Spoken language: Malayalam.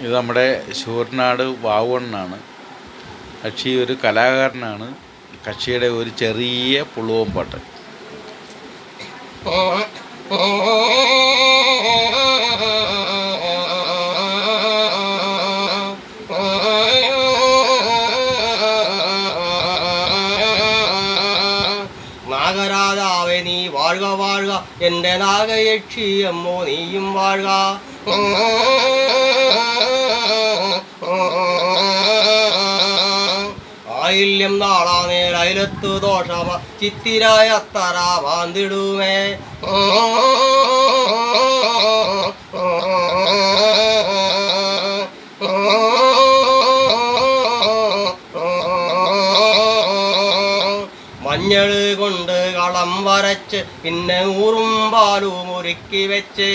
ഇത് നമ്മുടെ ശൂർനാട് വാവണ്ണാണ്. കക്ഷി ഒരു കലാകാരനാണ്. കക്ഷിയുടെ ഒരു ചെറിയ പുളുവം പാട്ട്. നാഗരാജാവെ നീ വാഴുക വാഴുക. എന്റെ നാഗയക്ഷിയമ്മോ നീയും വാഴ്ക. ആയില്യം നാളാ നേരയിലത്തു ദോഷമ ചിത്തിരായ അത്തറ വാന്തിടുമേ. മഞ്ഞൾ കൊണ്ട് കളം വരച്ച് പിന്നെ ഊറും പാലും ഒരുക്കി വെച്ച്.